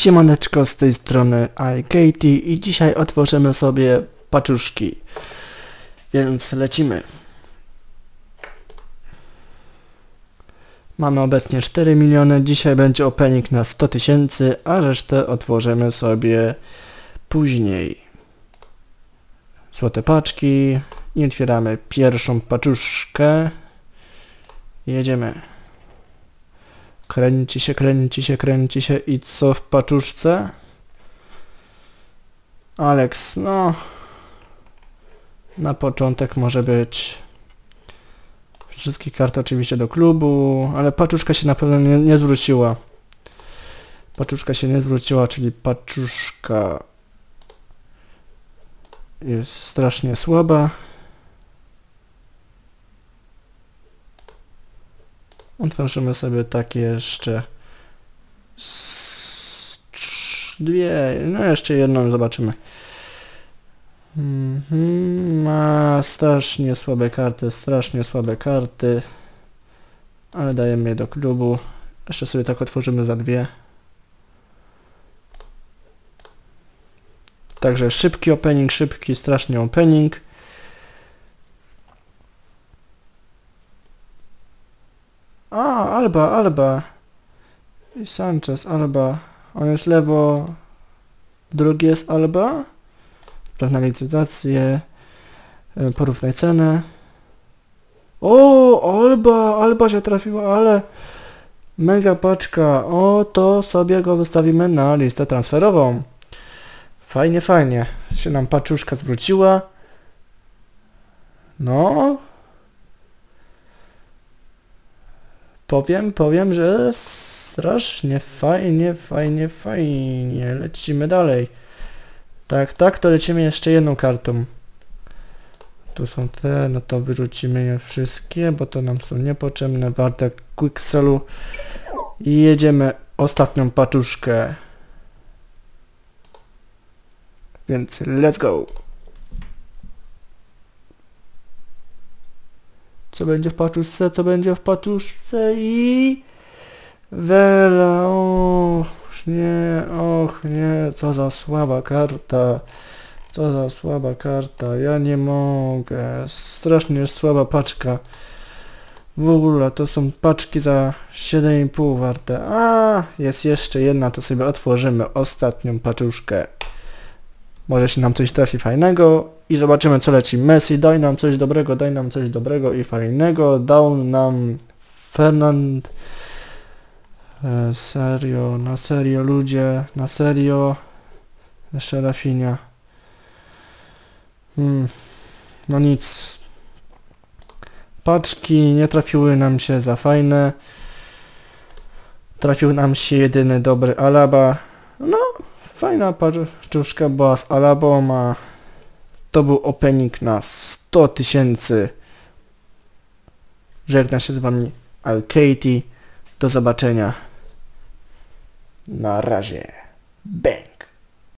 Siemaneczko z tej strony iKatie i dzisiaj otworzymy sobie paczuszki. Więc lecimy. Mamy obecnie 4 miliony, dzisiaj będzie opening na 100 tysięcy, a resztę otworzymy sobie później. Złote paczki i otwieramy pierwszą paczuszkę. Jedziemy. Kręci się, kręci się, kręci się i co w paczuszce? Alex, no... Na początek może być... Wszystkie karty oczywiście do klubu, ale paczuszka się na pewno nie, nie zwróciła. Paczuszka się nie zwróciła, czyli paczuszka jest strasznie słaba. Otworzymy sobie takie jeszcze dwie, no jeszcze jedną zobaczymy. Mhm, Ma strasznie słabe karty, strasznie słabe karty. Ale dajemy je do klubu. Jeszcze sobie tak otworzymy za dwie. Także szybki opening, szybki, strasznie opening. A, Alba, Alba. I Sanchez, Alba. On jest lewo. Drugi jest Alba. Praw licytację. E, Porównaj cenę. O, Alba, Alba się trafiła, ale mega paczka. O, to sobie go wystawimy na listę transferową. Fajnie, fajnie. Się nam paczuszka zwróciła. No, Powiem, powiem, że strasznie fajnie, fajnie, fajnie. Lecimy dalej. Tak, tak, to lecimy jeszcze jedną kartą. Tu są te, no to wyrzucimy je wszystkie, bo to nam są niepotrzebne, warte quickselu. I jedziemy ostatnią paczuszkę. Więc let's go. Co będzie w paczuszce, co będzie w paczuszce i... Wela, och nie, och nie, co za słaba karta. Co za słaba karta, ja nie mogę. Strasznie słaba paczka. W ogóle to są paczki za 7,5 warte. A, jest jeszcze jedna, to sobie otworzymy ostatnią paczuszkę. Może się nam coś trafi fajnego i zobaczymy co leci. Messi, daj nam coś dobrego, daj nam coś dobrego i fajnego. Dał nam Fernand. E, serio, na serio ludzie, na serio. Jeszcze Rafinia. Hmm. No nic. Paczki nie trafiły nam się za fajne. Trafił nam się jedyny dobry Alaba. No, Fajna paczuszka była z Alabą, a to był opening na 100 tysięcy. Żegna się z wami Alkatie. Do zobaczenia. Na razie. Bang.